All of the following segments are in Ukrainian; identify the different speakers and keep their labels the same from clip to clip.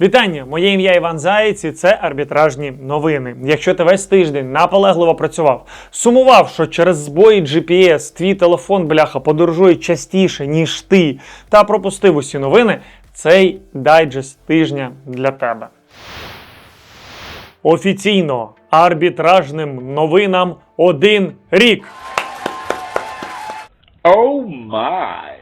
Speaker 1: Вітання! Моє ім'я Іван Заєць і це арбітражні новини. Якщо ти весь тиждень наполегливо працював, сумував, що через збої GPS твій телефон бляха подорожує частіше, ніж ти, та пропустив усі новини, цей дайджест тижня для тебе. Офіційно арбітражним новинам один рік.
Speaker 2: Oh my.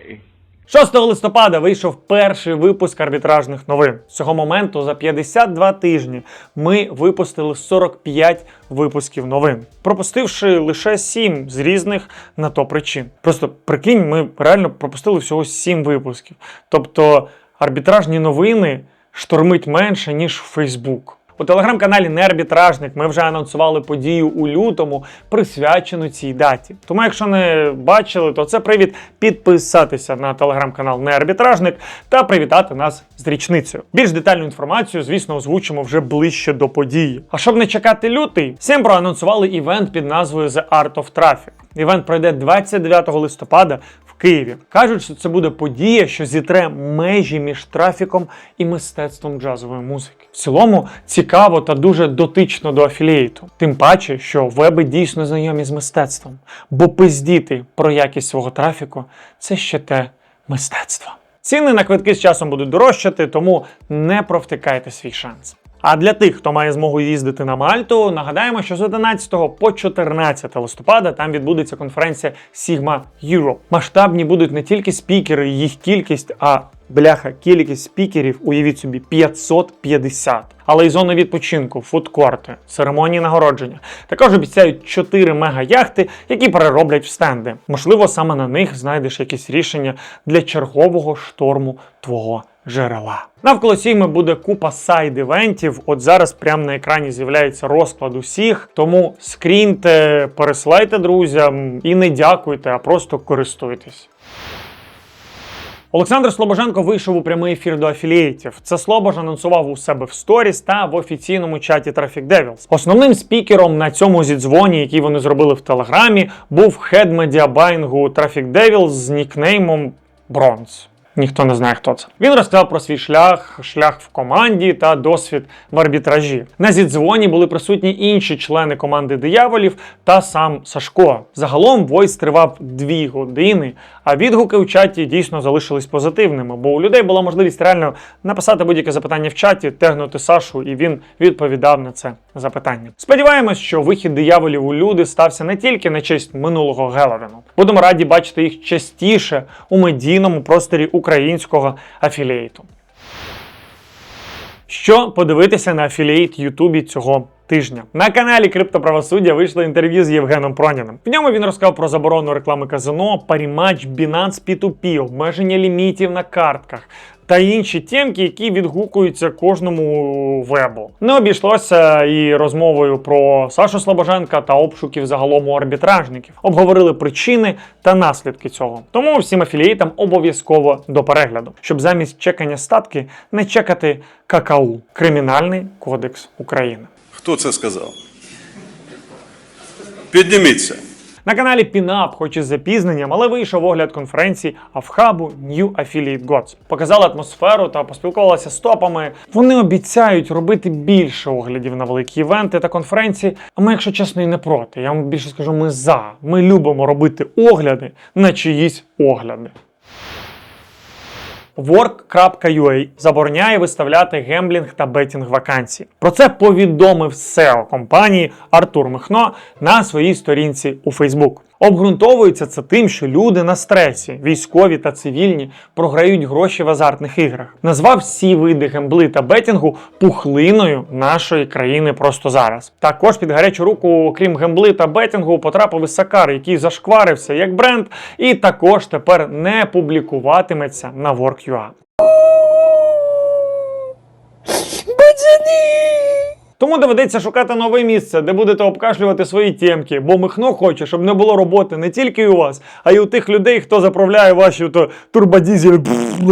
Speaker 1: 6 листопада вийшов перший випуск арбітражних новин. З цього моменту за 52 тижні ми випустили 45 випусків новин, пропустивши лише 7 з різних на то причин. Просто прикинь, ми реально пропустили всього 7 випусків. Тобто арбітражні новини штормить менше, ніж Фейсбук. У телеграм-каналі Неарбітражник ми вже анонсували подію у лютому, присвячену цій даті. Тому, якщо не бачили, то це привід підписатися на телеграм-канал Неарбітражник та привітати нас з річницею. Більш детальну інформацію, звісно, озвучимо вже ближче до події. А щоб не чекати лютий, всім проанонсували івент під назвою The Art of Traffic. Івент пройде 29 листопада Києві. Кажуть, що це буде подія, що зітре межі між трафіком і мистецтвом джазової музики. В цілому цікаво та дуже дотично до афілієту. Тим паче, що веби дійсно знайомі з мистецтвом, бо пиздіти про якість свого трафіку це ще те мистецтво. Ціни на квитки з часом будуть дорожчати, тому не провтикайте свій шанс. А для тих, хто має змогу їздити на Мальту, нагадаємо, що з 11 по 14 листопада там відбудеться конференція Sigma Europe. Масштабні будуть не тільки спікери, їх кількість, а бляха, кількість спікерів, уявіть собі, 550. Але й зони відпочинку, фудкорти, церемонії нагородження. Також обіцяють 4 мега-яхти, які перероблять в стенди. Можливо, саме на них знайдеш якісь рішення для чергового шторму твого джерела. Навколо сійми буде купа сайд-івентів. От зараз прямо на екрані з'являється розклад усіх. Тому скріньте, пересилайте друзям і не дякуйте, а просто користуйтесь. Олександр Слобоженко вийшов у прямий ефір до афілієтів. Це Слобож анонсував у себе в сторіс та в офіційному чаті Traffic Devils. Основним спікером на цьому зідзвоні, який вони зробили в Телеграмі, був хед медіабайнгу Traffic Devils з нікнеймом Бронз. Ніхто не знає, хто це. Він розказав про свій шлях, шлях в команді та досвід в арбітражі. На зідзвоні були присутні інші члени команди дияволів та сам Сашко. Загалом войс тривав дві години, а відгуки у чаті дійсно залишились позитивними, бо у людей була можливість реально написати будь-яке запитання в чаті, тегнути Сашу, і він відповідав на це запитання. Сподіваємось, що вихід дияволів у люди стався не тільки на честь минулого Геловіну. Будемо раді бачити їх частіше у медійному просторі українського афілієту. Що подивитися на афілієт Ютубі цього тижня? На каналі Криптоправосуддя вийшло інтерв'ю з Євгеном Проніним. В ньому він розказав про заборону реклами казино, парімач, Binance P2P, обмеження лімітів на картках. Та інші темки, які відгукуються кожному вебу. Не обійшлося і розмовою про Сашу Слобоженка та обшуків загалом у арбітражників. Обговорили причини та наслідки цього. Тому всім афілієтам обов'язково до перегляду, щоб замість чекання статки не чекати ККУ Кримінальний кодекс України.
Speaker 3: Хто це сказав? Підніміться.
Speaker 1: На каналі Пінап, хоч з запізненням, але вийшов огляд конференції Авхабу New Affiliate Gods. Показали атмосферу та поспілкувалися з топами. Вони обіцяють робити більше оглядів на великі івенти та конференції. А ми, якщо чесно, і не проти. Я вам більше скажу, ми за. Ми любимо робити огляди на чиїсь огляди. Work.ua забороняє виставляти гемблінг та бетінг вакансій. Про це повідомив SEO компанії Артур Михно на своїй сторінці у Facebook. Обґрунтовується це тим, що люди на стресі, військові та цивільні, програють гроші в азартних іграх. Назвав всі види гембли та бетінгу пухлиною нашої країни просто зараз. Також під гарячу руку, крім гембли та бетінгу, потрапив і Сакар, який зашкварився як бренд, і також тепер не публікуватиметься на Work.ua. Тому доведеться шукати нове місце, де будете обкашлювати свої тємки, бо Михно хоче, щоб не було роботи не тільки у вас, а й у тих людей, хто заправляє ваші то,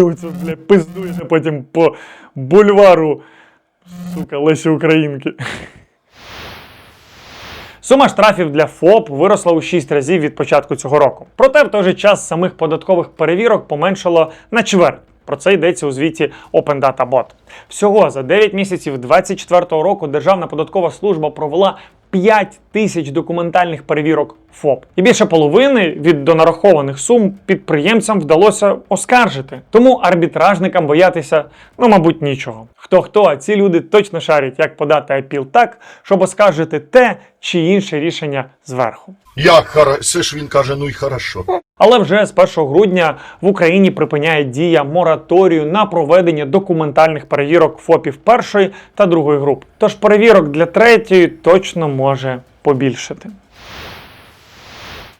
Speaker 1: оце, бля, пиздуєте потім по бульвару. Сука, Лесі Українки. Сума штрафів для ФОП виросла у 6 разів від початку цього року. Проте в той же час самих податкових перевірок поменшало на чверть. Про це йдеться у звіті Open Data Bot. Всього за 9 місяців 2024 року Державна податкова служба провела 5 тисяч документальних перевірок ФОП. І більше половини від донарахованих сум підприємцям вдалося оскаржити. Тому арбітражникам боятися, ну, мабуть, нічого. Хто хто, а ці люди точно шарять, як подати апіл так, щоб оскаржити те чи інше рішення зверху.
Speaker 3: Як хара... Це ж він каже, ну й хорошо.
Speaker 1: Але вже з 1 грудня в Україні припиняє дія мораторію на проведення документальних перевірок ФОПів першої та другої груп. Тож перевірок для третьої точно може побільшити.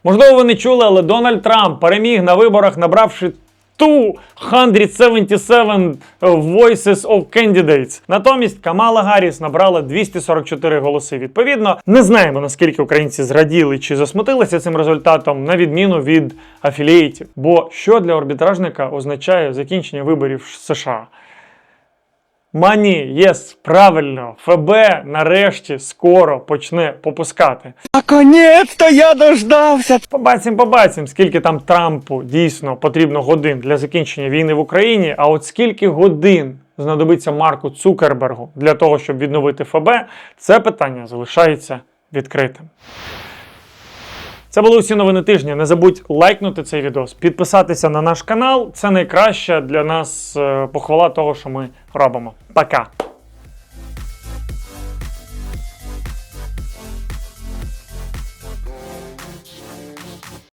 Speaker 1: Можливо, ви не чули, але Дональд Трамп переміг на виборах, набравши 277 Voices of Candidates. Натомість Камала Гарріс набрала 244 голоси. Відповідно, не знаємо наскільки українці зраділи чи засмутилися цим результатом, на відміну від афілієтів. Бо що для арбітражника означає закінчення виборів США? Мані, єс, правильно, ФБ нарешті скоро почне попускати.
Speaker 4: Наконец-то я дождався.
Speaker 1: Побачимо, побачимо, скільки там Трампу дійсно потрібно годин для закінчення війни в Україні. А от скільки годин знадобиться Марку Цукербергу для того, щоб відновити ФБ, це питання залишається відкритим. Це були усі новини тижня. Не забудь лайкнути цей відос, підписатися на наш канал. Це найкраща для нас е, похвала того, що ми робимо. Пока!